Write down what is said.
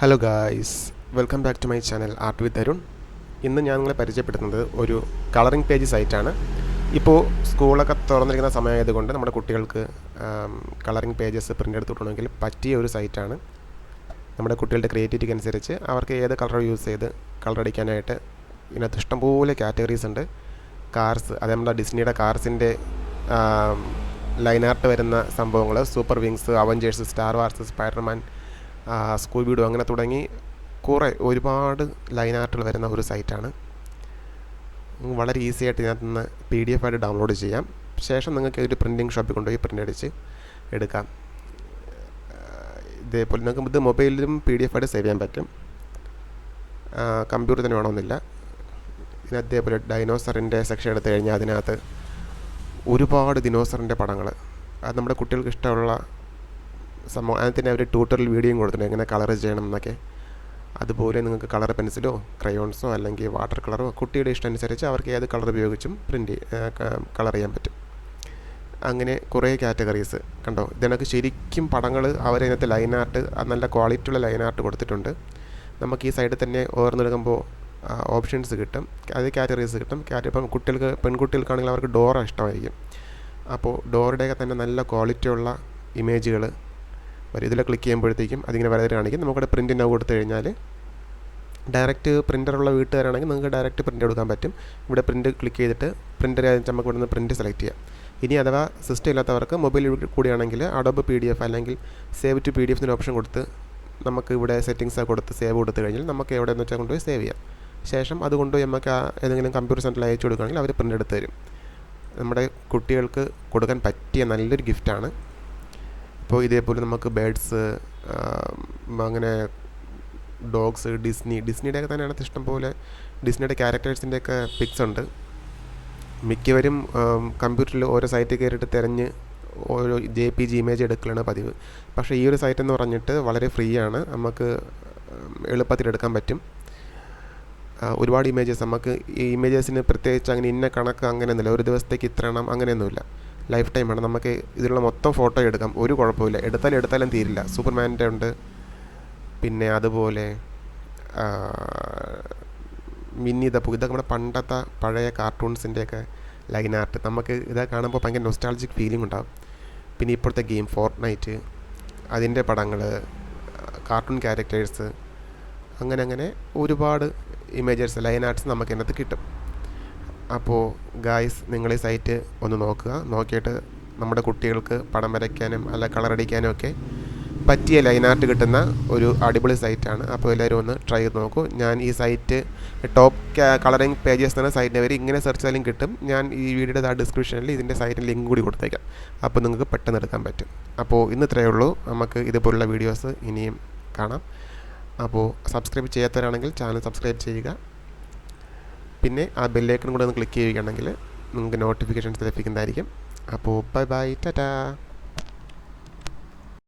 Hello guys welcome back to my channel art with Arun ഇന്ന് ഞാൻ നിങ്ങളെ പരിചയപ്പെടുത്തുന്നത് ഒരു കളറിംഗ് പേജ് സൈറ്റാണ് ഇപ്പോൾ സ്കൂളൊക്കെ തുറന്നിരിക്കുന്ന സമയമായതുകൊണ്ട് നമ്മുടെ കുട്ടികൾക്ക് കളറിംഗ് പേജസ് പ്രിന്റ് എടുത്തിട്ടുണ്ടെങ്കിൽ പറ്റിയ ഒരു സൈറ്റാണ് നമ്മുടെ കുട്ടികളുടെ ക്രിയേറ്റിവിറ്റിക്ക് അനുസരിച്ച് അവർക്ക് ഏത് കളർ യൂസ് ചെയ്ത് കളർ അടിക്കാനായിട്ട് ഇതിനകത്ത് ഇഷ്ടംപോലെ കാറ്റഗറീസ് ഉണ്ട്. കാർസ് അതേ നമ്മുടെ ഡിസ്നിയുടെ കാർസിന്റെ ലൈൻ ആർട്ട് വരുന്ന സംഭവങ്ങൾ Super Wings Avengers Star Wars Spider-Man school video അങ്ങനെ തുടങ്ങി കുറേ ഒരുപാട് ലൈൻ ആർട്ടുകൾ വരുന്ന ഒരു സൈറ്റാണ് വളരെ ഈസി ആയിട്ട് ഇതിനകത്ത് നിന്ന് പി ഡി എഫ് ആയിട്ട് ഡൗൺലോഡ് ചെയ്യാം. ശേഷം നിങ്ങൾക്ക് ഒരു പ്രിന്റിങ് ഷോപ്പിൽ കൊണ്ടുപോയി പ്രിന്റ് അടിച്ച് എടുക്കാം. ഇതേപോലെ നിങ്ങൾക്ക് ഇത് മൊബൈലിലും പി ഡി എഫ് ആയിട്ട് സേവ് ചെയ്യാൻ പറ്റും. കമ്പ്യൂട്ടർ തന്നെ വേണമെന്നില്ല. ഇതിന് അതേപോലെ ഡൈനോസറിന്റെ സെക്ഷൻ എടുത്തു കഴിഞ്ഞാൽ അതിനകത്ത് ഒരുപാട് ദിനോസറിന്റെ പടങ്ങൾ അത് നമ്മുടെ കുട്ടികൾക്ക് ഇഷ്ടമുള്ള സംഭവം അതിന് അവർ ട്യൂട്ടറിൽ വീഡിയോയും കൊടുത്തിട്ടുണ്ട്. എങ്ങനെ കളർ ചെയ്യണം എന്നൊക്കെ. അതുപോലെ നിങ്ങൾക്ക് കളർ പെൻസിലോ ക്രയോൺസോ അല്ലെങ്കിൽ വാട്ടർ കളറോ കുട്ടിയുടെ ഇഷ്ടം അനുസരിച്ച് അവർക്ക് ഏത് കളർ ഉപയോഗിച്ചും പ്രിന്റ് കളർ ചെയ്യാൻ പറ്റും. അങ്ങനെ കുറേ കാറ്റഗറീസ് കണ്ടോ? ഇതിനൊക്കെ ശരിക്കും പടങ്ങൾ അവരതിനകത്ത് ലൈൻ ആർട്ട് നല്ല ക്വാളിറ്റി ഉള്ള ലൈൻ ആർട്ട് കൊടുത്തിട്ടുണ്ട്. നമുക്ക് ഈ സൈഡിൽ തന്നെ ഓർന്നെടുക്കുമ്പോൾ ഓപ്ഷൻസ് കിട്ടും. അത് കാറ്റഗറീസ് കിട്ടും. കാറ്റ ഇപ്പം കുട്ടികൾക്ക് പെൺകുട്ടികൾക്കാണെങ്കിൽ അവർക്ക് ഡോറ ഇഷ്ടമായിരിക്കും. അപ്പോൾ ഡോറുടെയൊക്കെ തന്നെ നല്ല ക്വാളിറ്റിയുള്ള ഇമേജുകൾ വരും ഇതിൽ ക്ലിക്ക് ചെയ്യുമ്പോഴത്തേക്കും അതിങ്ങനെ വരതിൽ കാണിക്കും നമുക്കവിടെ പ്രിന്റ് നൗ കൊടുത്തു കഴിഞ്ഞാൽ ഡയറക്റ്റ് പ്രിന്ററുള്ള വീട്ടുകാരാണെങ്കിൽ നിങ്ങൾക്ക് ഡയറക്റ്റ് പ്രിന്റ് എടുക്കാൻ പറ്റും. ഇവിടെ പ്രിന്റ് ക്ലിക്ക് ചെയ്തിട്ട് പ്രിന്റർ നമുക്ക് ഇവിടെ നിന്ന് പ്രിന്റ് സെലക്ട് ചെയ്യാം. ഇനി അഥവാ സിസ്റ്റം ഇല്ലാത്തവർക്ക് മൊബൈൽ കൂടിയാണെങ്കിൽ അഡോബ് പി ഡി എഫ് അല്ലെങ്കിൽ സേവ് ടു പി ഡി എഫിന്റെ ഓപ്ഷൻ കൊടുത്ത് നമുക്ക് ഇവിടെ സെറ്റിങ്സ് കൊടുത്ത് സേവ് കൊടുത്തു കഴിഞ്ഞാൽ നമുക്ക് എവിടെ എന്ന് വെച്ചാൽ കൊണ്ടുപോയി സേവ് ചെയ്യാം. ശേഷം അതുകൊണ്ട് നമുക്ക് ഏതെങ്കിലും കമ്പ്യൂട്ടർ സെന്ററിൽ അയച്ചു കൊടുക്കുകയാണെങ്കിൽ അവർ പ്രിന്റ് എടുത്ത് തരും. നമ്മുടെ കുട്ടികൾക്ക് കൊടുക്കാൻ പറ്റിയ നല്ലൊരു ഗിഫ്റ്റാണ് ഇപ്പോൾ ഇതേപോലെ നമുക്ക് ബേഡ്സ് അങ്ങനെ ഡോഗ്സ് ഡിസ്നി ഡിസ്നിയുടെയൊക്കെ തന്നെയാണ് ഇഷ്ടം പോലെ. ഡിസ്നിയുടെ ക്യാരക്ടേഴ്സിന്റെയൊക്കെ പിക്സ് ഉണ്ട്. മിക്കവരും കമ്പ്യൂട്ടറിൽ ഓരോ സൈറ്റിൽ കയറിയിട്ട് തിരഞ്ഞ് ഓരോ ജെ പി ജി ഇമേജ് എടുക്കലാണ് പതിവ്. പക്ഷേ ഈ ഒരു സൈറ്റ് എന്ന് പറഞ്ഞിട്ട് വളരെ ഫ്രീ ആണ് നമുക്ക് എളുപ്പത്തിൽ എടുക്കാൻ പറ്റും. ഒരുപാട് ഇമേജസ്. നമുക്ക് ഈ ഇമേജസിന് പ്രത്യേകിച്ച് അങ്ങനെ ഇന്ന കണക്ക് അങ്ങനെയൊന്നുമില്ല. ഒരു ദിവസത്തേക്ക് ഇത്ര എണ്ണം അങ്ങനെയൊന്നുമില്ല. ലൈഫ് ടൈമാണ് നമുക്ക് ഇതിലുള്ള മൊത്തം ഫോട്ടോ എടുക്കാം. ഒരു കുഴപ്പമില്ല എടുത്താലും എടുത്താലും തീരില്ല. സൂപ്പർമാന്റെ ഉണ്ട്. പിന്നെ അതുപോലെ മിന്നി ദ പൂ. ഇതൊക്കെ നമ്മുടെ പണ്ടത്തെ പഴയ കാർട്ടൂൺസിന്റെയൊക്കെ ലൈൻ ആർട്ട്. നമുക്ക് ഇതൊക്കെ കാണുമ്പോൾ ഭയങ്കര നൊസ്റ്റാൾജിക് ഫീലിംഗ് ഉണ്ടാകും പിന്നെ ഇപ്പോഴത്തെ ഗെയിം ഫോർട്ട് നൈറ്റ് അതിന്റെ പടങ്ങൾ കാർട്ടൂൺ ക്യാരക്ടേഴ്സ് അങ്ങനെ അങ്ങനെ ഒരുപാട് ഇമേജസ് ലൈൻ ആർട്സ് നമുക്ക് ഇതിനകത്ത് കിട്ടും. അപ്പോൾ ഗായ്സ് നിങ്ങൾ ഈ സൈറ്റ് ഒന്ന് നോക്കുക. നോക്കിയിട്ട് നമ്മുടെ കുട്ടികൾക്ക് പടം വരയ്ക്കാനും അല്ല കളറടിക്കാനും ഒക്കെ പറ്റിയ ലൈൻ ആർട്ട് കിട്ടുന്ന ഒരു അടിപൊളി സൈറ്റാണ് അപ്പോൾ എല്ലാവരും ഒന്ന് ട്രൈ ചെയ്ത് നോക്കൂ. ഞാൻ ഈ സൈറ്റ് ടോപ്പ് കളറിങ് പേജസ് എന്ന സൈറ്റിനെ പേര് ഇങ്ങനെ സെർച്ച് ചെയ്താലും കിട്ടും. ഞാൻ ഈ വീഡിയോയുടെ ആ ഡിസ്ക്രിപ്ഷനിൽ ഇതിന്റെ സൈറ്റിന്റെ ലിങ്ക് കൂടി കൊടുത്തേക്കാം. അപ്പോൾ നിങ്ങൾക്ക് പെട്ടെന്ന് എടുക്കാൻ പറ്റും. അപ്പോൾ ഇന്ന് ഇത്രയേ ഉള്ളൂ. നമുക്ക് ഇതുപോലുള്ള വീഡിയോസ് ഇനിയും കാണാം. അപ്പോൾ സബ്സ്ക്രൈബ് ചെയ്യാത്തവരാണെങ്കിൽ ചാനൽ സബ്സ്ക്രൈബ് ചെയ്യുക. പിന്നെ ആ ബെല്ലൈക്കൺ കൂടെ ഒന്ന് ക്ലിക്ക് ചെയ്യുകയാണെങ്കിൽ നിങ്ങൾക്ക് നോട്ടിഫിക്കേഷൻസ് ലഭിക്കുന്നതായിരിക്കും. അപ്പോൾ ബൈ ബൈ ടാറ്റാ